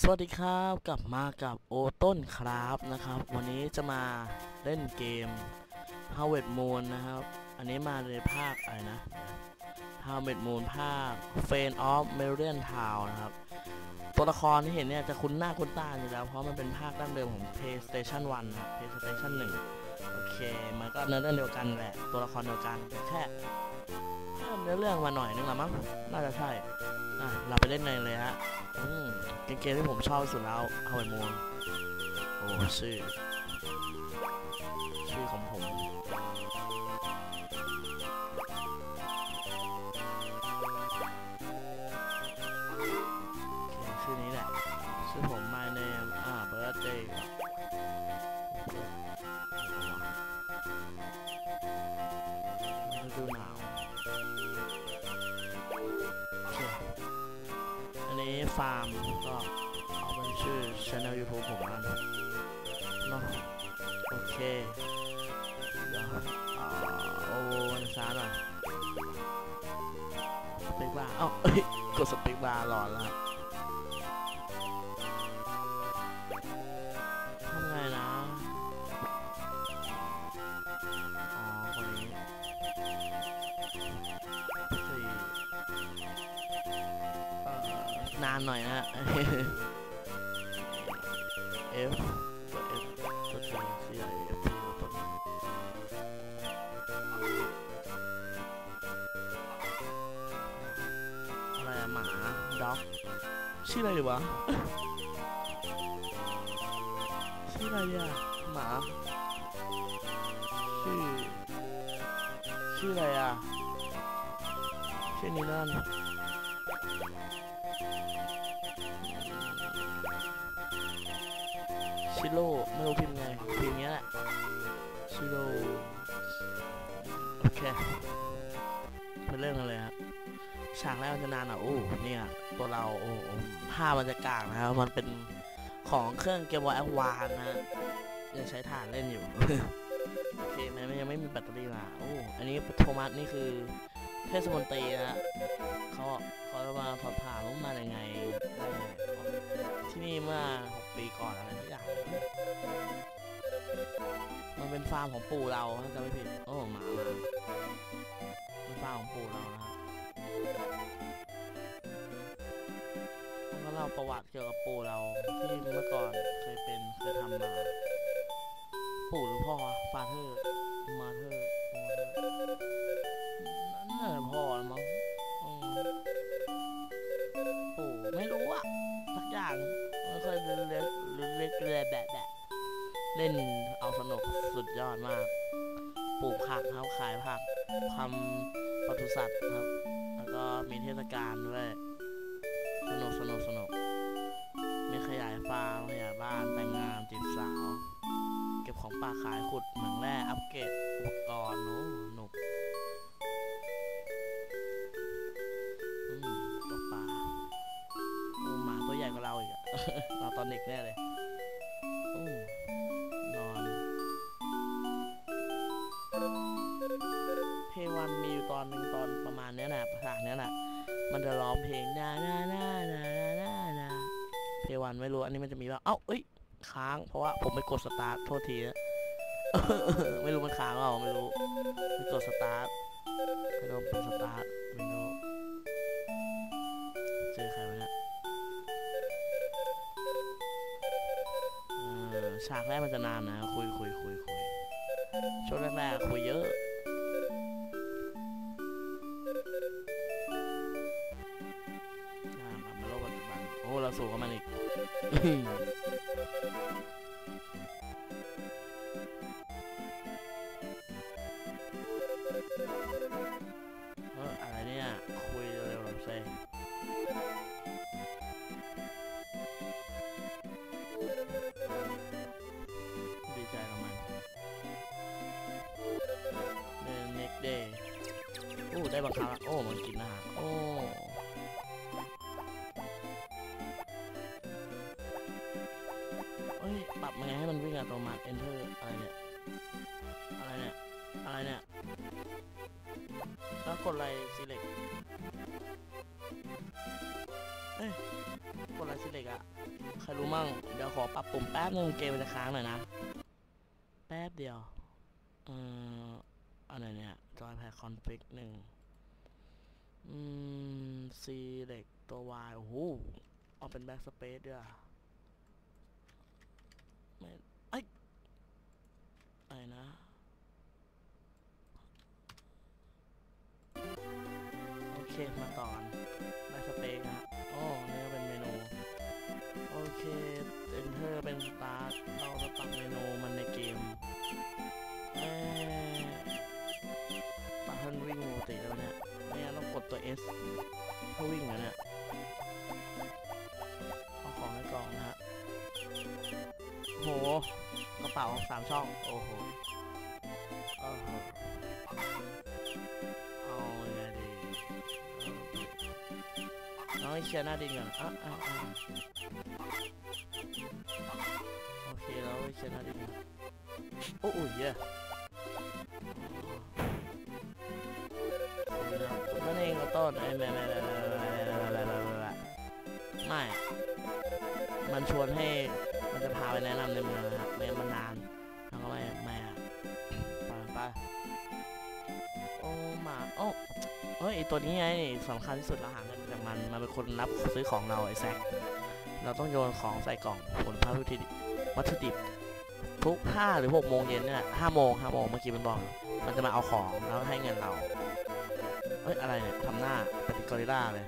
สวัสดีครับกลับมากับโอต้นครับนะครับ วันนี้จะมาเล่นเกม h o w a r d Moon นะครับ อันนี้มาในภาคอะไรนะ h o w a r d Moon ภาค f a n of m e r i a n Town นะครับ ตัวละครที่เห็นเนี่ยจะคุ้นหน้าคุ้นตาอยู่แล้ว เพราะมันเป็นภาคดั้งเดิมของ PlayStation 1นะครับ PlayStation 1 โอเค มันก็เนื้อเรื่องเดียวกันแหละ ตัวละครเดียวกันแต่แค่เพิ่มเนื้อเรื่องมาหน่อยนึงละมั้งน่าจะใช่อะเราไปเล่นในเลยฮะ อืมเกมที่ผมชอบสุดแล้วฮาวายมูนโอ้ชื่อ ชื่อของผม ก็เอาเป็นชื่อช anel YouTube ผมแล้วกันเนาะโอเคเดี๋ยวอ่าโอ้วันซ้าหน่อยสเปกบาร์เอ้าเอ้ยกดสเปกบาร์หลอนแล้ว นานหน่อยนะฮะ F ตัว F ตัว T C I F T ตัวอะไรอะหมาด็อกชื่ออะไรดีวะชื่ออะไรอะหมาชื่อชื่ออะไรอะชื่อนี้นั่น ชิโร่ไม่รู้พิมพ์ไงพิมพ์เงี้ยแหละชิโร่โอเคไปเริ่มกันเลยครับฉากแรกมันจะนานอะโอ้เนี่ยตัวเราโอ้โอ้ามันจะกากนะครับมันเป็นของเครื่องเกมบอยแอวานนะยังใช้ถ่านเล่นอยู่โอเคมันยังไม่มีแบตเตอรี่มาโอ้อันนี้โทมัสนี่คือเทศมนตรีนะเขาเขาจะมาสอบถามว่ามายังไงได้ยังไงที่นี่เมื่อ6 ปีก่อนอะไรทุกอย่างมันเป็นฟาร์มของปู่เราถ้าจำไม่ผิด โอ้หมามาเป็นฟาร์มของปู่เรานะฮะมันก็เล่าประวัติเกี่ยวกับปู่เราที่เมื่อก่อนเคยเป็นเคยทำมา ปู่หรือพ่อฟาเธอร์มา เล่นเอาสนุกสุดยอดมาก ปลูกผักครับขายผักทำปศุสัตว์ครับ แล้วก็มีเทศกาลด้วยสนุกสนุกสนุกมีขยายฟาร์มขยายบ้านแต่งงานจีบสาว เก็บของป่าขายขุดเหมืองแร่อัปเกรดอุปกรณ์โน้สนุกอืมตกปลาหมาตัวใหญ่กว่าเราอีกอะเราตอนเด็กแน่เลยโอยู่ตอนหนึ่งตอนประมาณเนี้ยแหละภาษาเนี้ยแหละมันจะร้องเพลงนานานานานานาเพลวันไม่รู้อันนี้มันจะมีว่าเอ้าเอ้ยค้างเพราะว่าผมไปกดสตาร์ทโทษทีนะไม่รู้มันค้างเปล่าไม่รู้ไปกดสตาร์ทไปโดนเป็นสตาร์ทวินโดว์เจอใครวะเนี่ยฉากแรกมันจะนานนะ คุยคุยคุยคุยช่วงแรกๆคุยเยอะ เอ้ย ปรับยังไงให้มันวิ่งอัตโนมัติ enter อะไรเนี่ย อะไรเนี่ย อะไรเนี่ย แล้วกดอะไร select เอ้ย กดอะไร select อะใครรู้มั่ง เดี๋ยวขอปรับปุ่มแป๊บนึงเกมมันจะค้างหน่อยนะ แป๊บเดียวเอ่ออะไรเนี่ย จอยแพดคอนฟิกหนึ่งอืมซีเล็กตัว Y โอ้โห เอาเป็นแบ็กสเปซด้วย อะไม่ไอยอะไรนะโอเคมาตอนแบ็กสเปซนะโอ้นี่ก็เป็นเมนูโอเค enter เป็นสตาร์ทเราจะปรับเมนูมันในเกมเอ๊ะปรับให้มันวิ่งปกติแล้วเนี่ยไม่งั้นต้องกดตัว S เพื่อวิ่งนะเนี่ย เสาสามช่อง โอ้โหเอาเงดีน้องใเชียร์หน้าดินก่อนอะอะโอเคแล้วเคลียร์หน้าดินโอ้โหเยอะนั่นเองก็ต้นไอแม่แม่แม่แม่ไม่มันชวนให้มันจะพาไปแนะนำในเมือง นะครับไม่มันนานแล้วก็ไม่ไม่อะไปไปโอ้หมาโอ้เอ้ยไอตัวนี้ไงสำคัญที่สุดเราหาเงินจากมันมันเป็นคนรับซื้อของเราไอแซคเราต้องโยนของใส่กล่องผลพาวัตถุดิบวัตถุดิบทุกห้าหรือหกโมงเย็นเนี่ยห้าโมงห้าโมงเมื่อกี้มันบอก มันจะมาเอาของแล้วให้เงินเราเอ้ยอะไรเนี่ยทำหน้าเป็นกอริลล่าเลย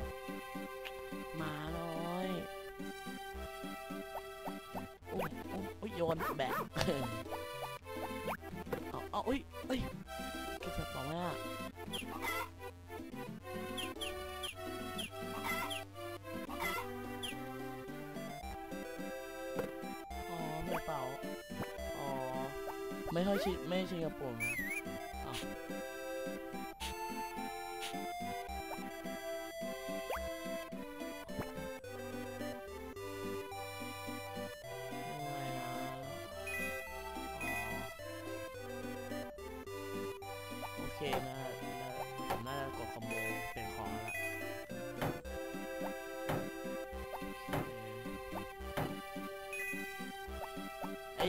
นแบกเอาเอาอุ้ยเอ้ยเก็บเสร็จสองแล้วอะอ๋อไม่เป่าอ๋อไม่ค่อยชิดไม่ชินกับผม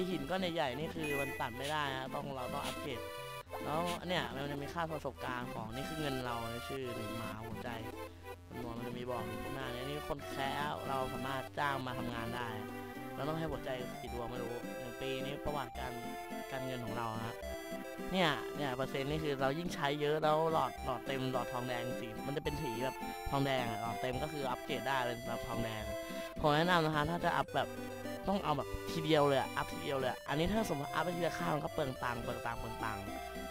หินก้อนใหญ่ๆนี่คือมันตัดไม่ได้นะต้องเราต้องอัปเกรดแล้วเนี่ยมันจะมีค่าประสบการณ์ของนี่คือเงินเราชื่อหนึ่งหมาหัวใจจำนวนมันจะมีบอกข้างหน้านี้นี่คนแค้เราสามารถจ้างมาทำงานได้เราต้องให้หัวใจกี่ดวงไม่รู้หนึ่งปีนี้ประวัติการการเงินของเราฮะเนี่ยเนี่ยเปอร์เซ็นต์นี่คือเรายิ่งใช้เยอะแล้วหลอดหลอดเต็มหลอดทองแดงสีมันจะเป็นสีแบบทองแดงหลอดเต็มก็คืออัปเกรดได้เป็นแบบทองแดงผมแนะนำนะคะถ้าจะอัพแบบ ต้องเอาแบบทีเดียวเลยอัพทีเดียวเลยอันนี้ถ้าสมมติอัพไปทีละข้างมันก็เปลืองตังค์เปลืองตังค์เปลืองตังค์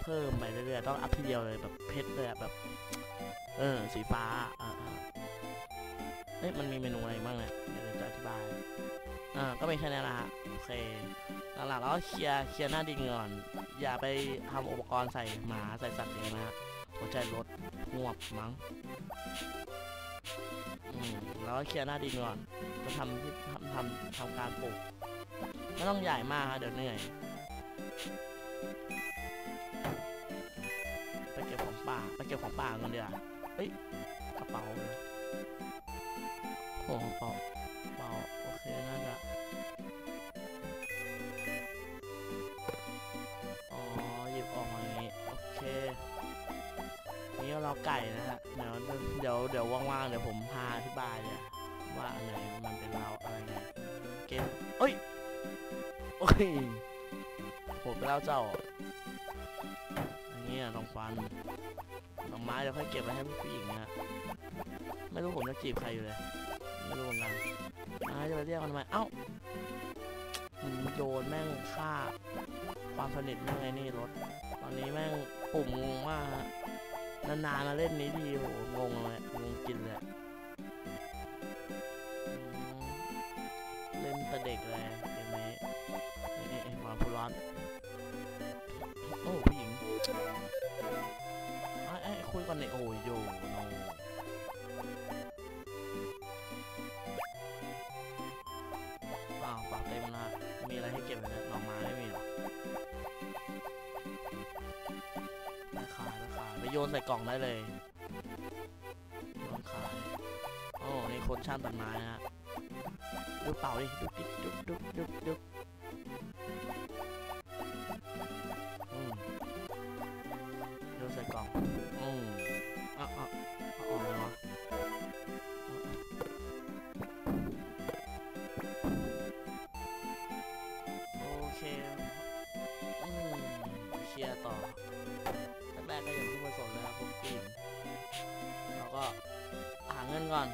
เพิ่มไปเรื่อยๆต้องอัพทีเดียวเลยแบบเพชรเลยแบบเออสีฟ้าอ่าอ่าเฮ้ยมันมีเมนูอะไรบ้างเนี่ยเดี๋ยวจะอธิบายอ่าก็เป็นแค่นี้ละฮะโอเคหลักๆแล้วเคลียร์เคลียร์หน้าดินก่อน อย่าไปทำอุปกรณ์ใส่หมาใส่สัตว์อย่างนี้นะฮะหัวใจรถหวบมั้งอืมแล้วเคลียร์หน้าดินก่อน จะทำที่ทำทำทำการปลูกไม่ต้องใหญ่มากฮะเดี๋ยวเหนื่อยไปเก็บของป่าไปเก็บของป่ากันเดี๋ยวเฮ้ยกระเป๋าเลยโอ้กระเป๋าเปล่าโอเคน่าจะอ๋อหยิบออกมาอย่างงี้โอเคนี่เราไก่นะฮะเดี๋ยวเดี๋ยวเดี๋ยวว่างๆเดี๋ยวผมพาอธิบายเลย ว่าอันไหนมันเป็นเราอะไรเงี้ยเกมเอ้ยโอ้ยผมไปแล้วเจ้าอย่างเงี้ยต้องฟันดอกไม้เดี๋ยวค่อยเก็บไว้ให้ผู้หญิงนะไม่รู้ผมจะจีบใครอยู่เลยไม่รู้เหมือนกันอ่าจะไปเรียกมันทำไมเอ้าโยนแม่งฆ่า ความสนิทแม่งไอ้นี่รถ ตอนนี้แม่งปุ่มงงมากฮะนานๆมาเล่นนี้ดีโหงงเลยงงกินเลยานโอ้ผู้หญิงไอ้ไอ้คุยก่อนเนี่ยโอ้ยโยโนอ้าวปล่าเต็มล้วมีอะไรให้เก็บไหมเนี่ยหน่อไม้ไม่มีหรอไปขายไปขายไปโยนใส่กล่องได้เลยโยนขายโอ้นี่คนช่างตัดไม้นะฮะดูเป่าดิดุกดิกดุ๊กดุ๊กดุกดุก ก่อน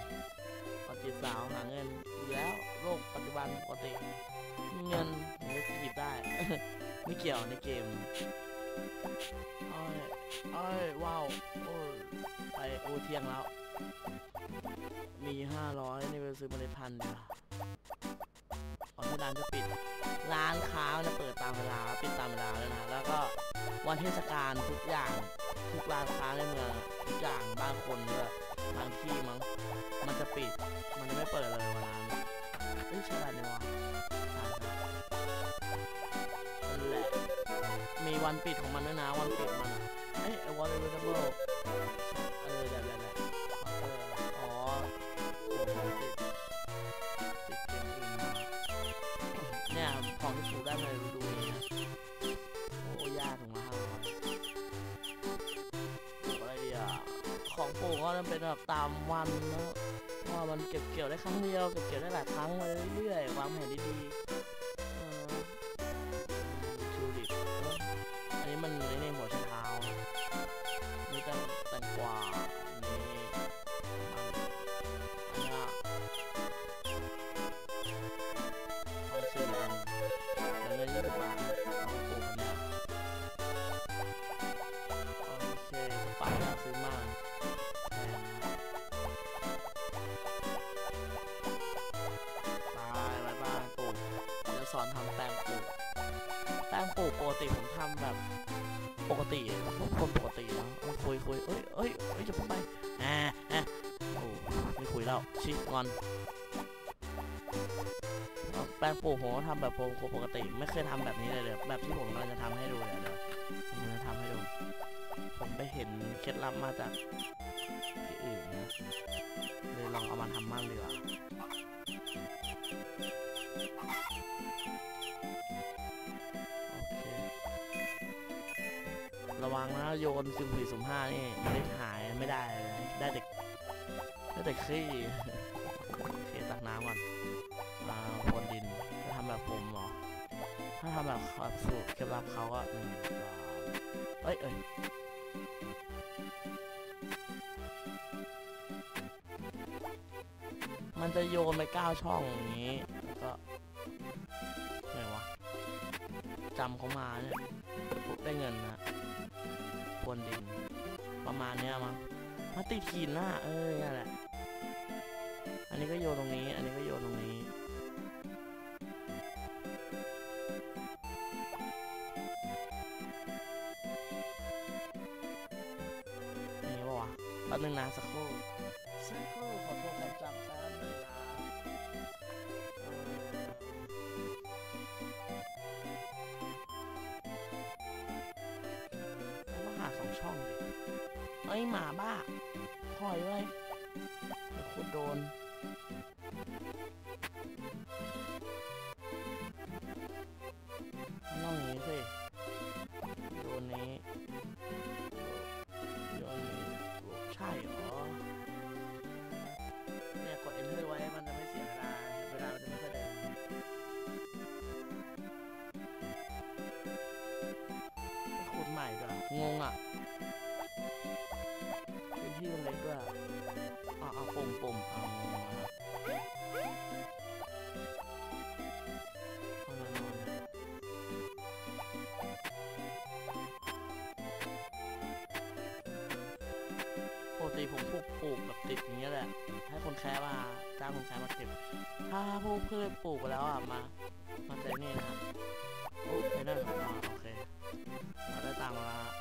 ก่อนจีบสาวหาเงินอยู่แล้วโลกปัจจุบันปกติเงินถึงจะจีบได้ ไม่เกี่ยวในเกมอ้อยอ้อยว้าวโอ้ยไปโอเที่ยงแล้ว มีห้าร้อยนี่ไปซื้อเมล็ดพันธุ์ดีกว่าก่อนที่ร้านจะปิด ร้านค้าจะเปิดตามเวลาปิดตามเวลาเลยนะ แล้วก็วันเทศกาลทุกอย่าง ทุกร้านค้าในเมืองทุกอย่างบ้านคนด้วย บางที่มั้ง มันจะปิด มันจะไม่เปิดเลยวันนั้นเฮ้ยใช่ร้านนี้วะใช่นั่นแหละ มีวันปิดของมันด้วยนะ วันปิดมัน เอ้ยไอ้ What Available เออเแบบตามวันนะว่ามันเก็บเกี่ยวได้ครั้งเดียวเก็บเกี่ยวได้หลายครั้งมาเรื่อยๆวางแผนดีๆเออทิวลิปอันนี้มันในหัวไช เอาแป้งปลูกผมก็ทำแบบปกติ ไม่เคยทำแบบนี้เลยเดี๋ยวแบบที่ผมกำลังจะทำให้ดูเดี๋ยวเดี๋ยวผมจะทำให้ดู ผมไปเห็นเคล็ดลับมาจากที่อื่นนะเลยลองเอามาทำบ้างดีกว่าโอเคระวังนะโยนสุ่มสี่สุ่มห้านี่ไม่ได้หายไม่ได้เลยได้เด็กได้เด็กขี้เคตักน้ำก่อน ถ้าทำแบบเขาสูตรเคล็ดลับเขาก็หนึ่งสองเอ้ยเอ้ยมันจะโยนไปเก้าช่องอย่างนี้แล้วก็ไหนวะจำเขามาเนี่ยปุ๊บได้เงินนะพรวนดินประมาณเนี้ยมั้งมาติดหินน่ะเออนี่นแหละ อันนี้ก็โยนตรงนี้ อันนี้ก็โยนตรงนี้ ช่องดิเอ้ยหมาบ้าถอยไว้ยเดี๋ยวคุณโดน น้องนี้สิโดนนี้โดนนี้ใช่เหรอ เนี่ยกด enter ไว้มันจะไม่เสียเวลาเวลามันจะไม่ค่อยเดินไปขุดใหม่ด้วยงงอะ ติผมปลูกปลูกแบบติดอย่างเงี้ยแหละให้คนแค่มาจ้างคนแค่มาเก็บ ถ้าพวกพืชปลูกไปแล้วอะมามาแต่นี่นะครับโอ้ไม่ได้อ่าโอเคเราได้ตังค์มาแล้ว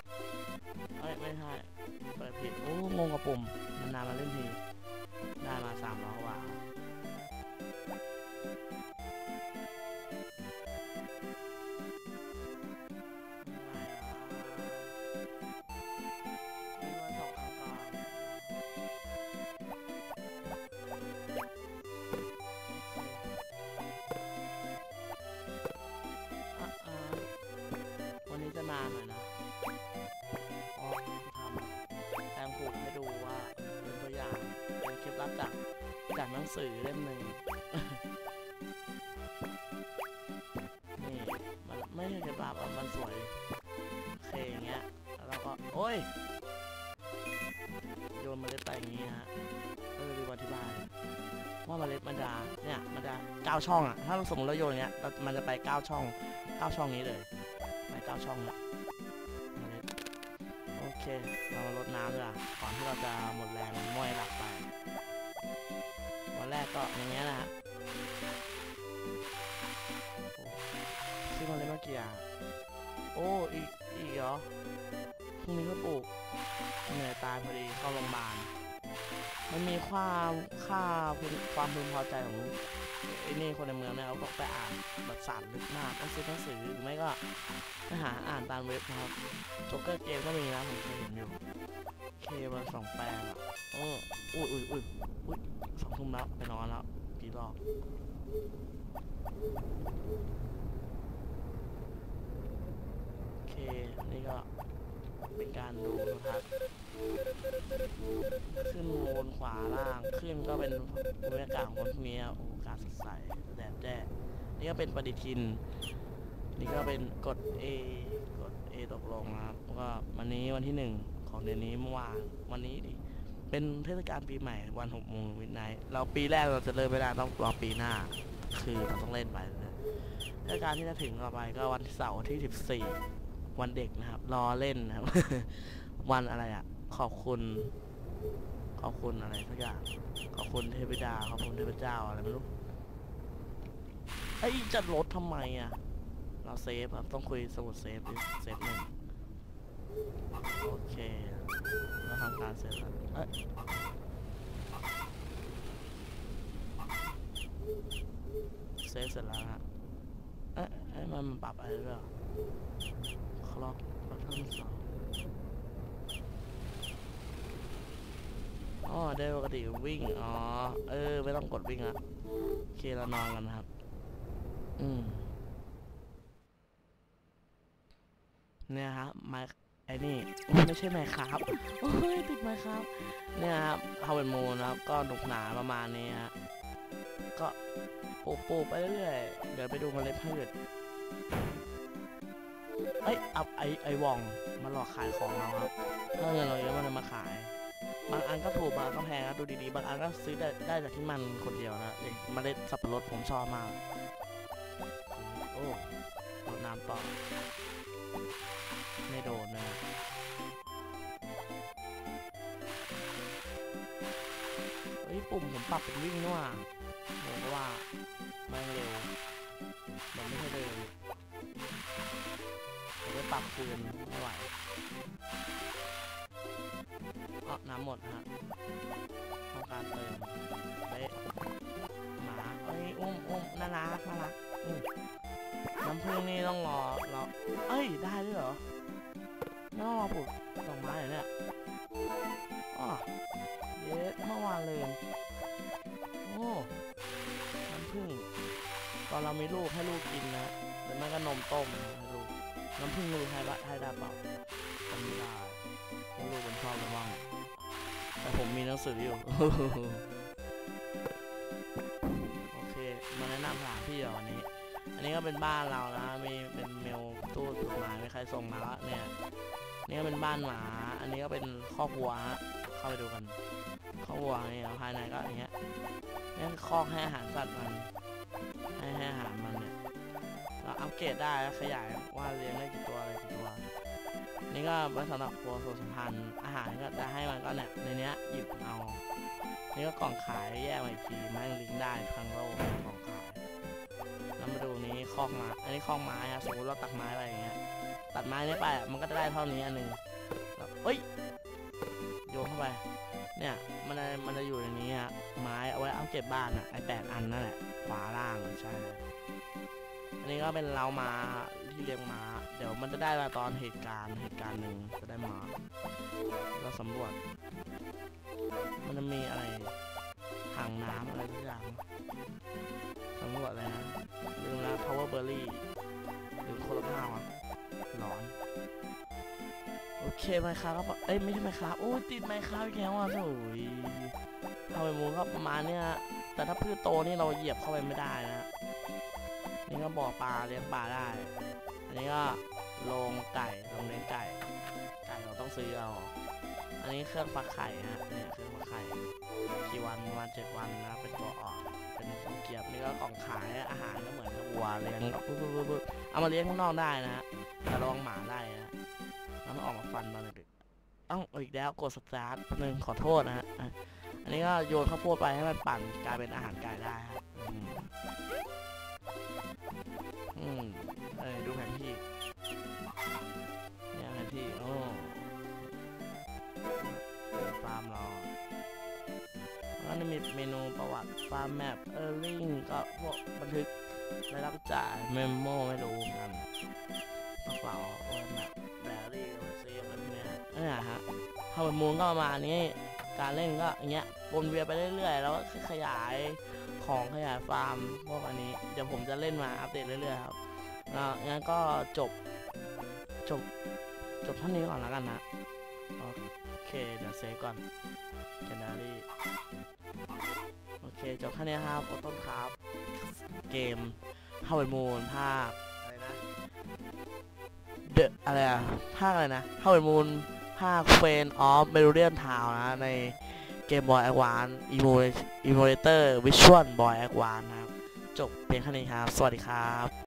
เอ้ยไม่ใช่เปิดผิดโอ้งงกับปุ่มมันนานมาเล่นที งสือเล่มหนึ่งนี่มันไม่ใช่กระดาษมันสวยโอเคอย่างเงี้ยแล้วก็โอ้ยโยนเมล็ดไปอย่างงี้ฮะเออดูอธิบายว่าเมล็ดมันจะเนี่ยมันจะเก้าช่องอะถ้าเราสมมติเราโยนอย่างเงี้ยมันจะไปเก้าช่องเก้าช่องนี้เลยไปเก้าช่องลยเมล็ดโอเค เรามาลดน้ำเลยก่อนที่เราจะหมดแรงม้อยหลับ แรกก็อย่างเงี้ยนะฮะซื้อมาเลยเมื่อกี้อะโอ้อีกอีกเหรอพรุ่งนี้ก็ปลูกเหนื่อยตายพอดีเข้าโรงพยาบาลมันมีความค่าพึงความพึงพอใจของไอ้นี่คนในเมืองเนี่ยเขาก็ไปอ่านแบบสารลึกมากต้องซื้อหนังสือหรือไม่ก็ไปหาอ่านตามเว็บนะครับโจ๊กเกอร์เกมก็มีนะผมเคยเห็นอยู่ เคมาสองแปลงอะโอ้อุ้ยอุ้ยอุ้ยอุ้ยสองทุ่มแล้วไปนอนแล้วกี่รอบโอเค นี่ก็เป็นการดูโทรทัศน์ขึ้นบนขวาล่าง ขึ้นก็เป็นบรรยากาศของวันพรุ่งนี้โอ้กาศสดใสแดดแจ้นี่ก็เป็นปฏิทิน นี่ก็เป็นกด A กด A ตกลงนะครับวก็วันนี้วันที่หนึ่ง ของเดือนนี้เมื่อวานวันนี้ดิเป็นเทศกาลปีใหม่วันหกโมงวินไนเราปีแรกเราจะเริ่มไม่ได้ต้องรอปีหน้า คือเราต้องเล่นไปเลยเทศกาลที่จะถึงต่อไปก็วันเสาร์ที่14วันเด็กนะครับ รอเล่นนะครับ วันอะไรอะ ขอบคุณ ขอบคุณอะไรสักอย่างขอบคุณเทพดาขอบคุณเทพเจ้าอะไรไม่รู้ไอ้ยจะลดทำไมอะ เราเซฟครับต้องคุยสมุดเซฟดิเซฟหนึ่ง โอเคเราทำการเซฟแล้วเอ้ยเซฟเสร็จแล้วฮะเอ๊ะเอ๊ะมันปรับอะไรด้วยเหรอคล็อกบัตเทิลสองอ๋อได้ปกติวิ่ง อ๋อ เออ ไม่ต้องกดวิ่งละโอเคเรานอนกันนะครับ อืมเนี่ยฮะไมค์ อ้นี่อุ๊ยไม่ใช่ไมค์ครับโอ้ยติดไมค์ครับเนี่ยครับฮาวเวิร์ดมูนนะครับก็หนุกหนาประมาณนี้ฮะก็ปลูกปลูกไปเรื่อยๆเดี๋ยวไปดูเมล็ดพืชเอ้ยเอาไอไอวองมาหลอกขายของเราครับถ้าเงินเราเยอะมันจะมาขาย บางอันก็ถูกบางอันก็แพงครับดูดีๆ บางอันก็ซื้อได้ได้จากที่มันคนเดียวนะอย่างเมล็ดสับปะรดผมชอบมากโอ้รดน้ำต่อ ไม่โดนนะเฮ้ยปุ่มผมปรับเป็นวิ่งนี่ว่าผมก็ว่าแม่เร็ว มันไม่ใช่เร็วผมไปปรับคืนไม่ไหวเอ๋อน้ำหมดฮะทำการเติมเบ๊ะหมาเอ้ยอุ้มอุ้มน่ารักน่ารักน้ำผึ้งนี่ต้องรอรอเอ้ย ได้ด้วยเหรอ ไม่ต้องรอปลูกดอกไม้เหรอเนี่ยอ๋อเย้เมื่อวานเลย โอ้น้ำผึ้งตอนเรามีลูกให้ลูกกินนะหรือไม่ก็นมต้มให้ลูกน้ำผึ้งลูกให้บะให้ได้เปล่าจำไม่ได้ให้ลูกมันชอบหรือบ้างแต่ผมมีหนังสืออยู่โอเค มาแนะนำสถานที่เหรอวันนี้ อันนี้ก็เป็นบ้านเรานะ มีเป็นเมลตู้จดหมายมีใครส่งมาละเนี่ย นี่ก็เป็นบ้านหมา อันนี้ก็เป็นครอกวัวฮะ เข้าไปดูกันครอกวัวเนี่ยภายในก็อย่างเงี้ยนี่คือคอกให้อาหารสัตว์มัน ให้ให้อาหารมันเนี่ย เราอัปเกรดได้แล้วขยายว่าเลี้ยงได้กี่ตัวอะไรกี่ตัว นี่ก็ไว้สำหรับครัวสุขภัณฑ์อาหารก็จะให้มันก็เนี่ยในเนี้ยหยิบเอา นี่ก็กล่องขายแยกมาอีกทีแม่งลิงก์ได้ทั้งโลกกล่องขายแล้วมาดูนี้คอกไม้อันนี้คอกไม้อะสมมติเราตัดไม้อะไรอย่างเงี้ย ตัดไม้นี้ไปมันก็จะได้เท่านี้อันหนึ่งแล้วเอ้ยโยนเข้าไป เนี่ยมันจะมันจะอยู่ในนี้อะไม้เอาไว้เอาเก็บบ้านอะไอแปดอันนั่นแหละขวาล่างใช่อันนี้ก็เป็นเรามาที่เลี้ยงม้า เดี๋ยวมันจะได้มาตอนเหตุการณ์เหตุการณ์หนึ่งจะได้มาเราสำรวจ มันจะมีอะไรถังน้ำอะไรทุกอย่างสำรวจอะไรนะลืมแล้ว power berry หรือโคโรนาอะ ร้อน โอเคไมครับก็เอ้ยไม่ใช่ไมครับโอ้ติดไมครับอีกแล้วอะโอ้ยเอาไปมูก็ประมาณเนี้ยฮะแต่ถ้าพืชโตนี่เราเหยียบเข้าไปไม่ได้นะนี่ก็บ่อปลาเลี้ยงปลาได้ อันนี้ก็โรงไก่โรงเลี้ยงไก่ ไก่เราต้องซื้อเอา อันนี้เครื่องฟักไข่นะเนี่ยเครื่องฟักไข่กี่วันวันเจ็ดวันนะเป็นตัวออก เป็นของเกียบนี่ก็กล่องขายอาหารก็เหมือนกับวัวเลี้ยงปุ๊บปุ๊บปุ๊บปุ๊บเอามาเลี้ยงข้างนอกได้นะฮะแต่ระวังหมาได้นะแล้วมันออกมาฟันเราเลยเอ้าเอาอีกแล้วกดสตาร์ทหนึ่งขอโทษนะฮะอันนี้ก็โยนข้าวโพดไปให้มันปั่นกลายเป็นอาหารไก่ได้ฮะอืมเอ้ยดูแผนที่เนี่ยแผนที่โอ้ มีเมนูประวัติฟาร์มแมปเออร์ลิงก็พวกบันทึกรายรับจ่ายเมมโมไม่รู้เหมือนกันกระเป๋าโอ้แมปแบรี่ซีอะไรพวกเนี้ยเนี่ยฮะถ้าเป็นมูลก็ประมาณนี้ การเล่นก็อย่างเงี้ยวนเวียนไปเรื่อยๆ แล้วก็ขยายของขยายฟาร์มพวกอันนี้ เดี๋ยวผมจะเล่นมาอัปเดตเรื่อยๆครับอ่างั้นก็จบจบจบเท่านี้ก่อนแล้วกันนะ โอเค เดี๋ยวเซฟก่อนแคนารีโอ คจบแค่นี้ครับโอต้นครับ เกมฮาวเวิร์ดมูนภาคอะไรนะเดอะอะไรอะภาคอะไรนะฮาวเวิร์ดมูนภาคเฟนออฟเมลเดียนทาวนะในเกมบอยแอควานอีโมอีโมเลเตอร์วิชวลบอยแอควานครับ จบเพียงแค่นี้ครับ สวัสดีครับ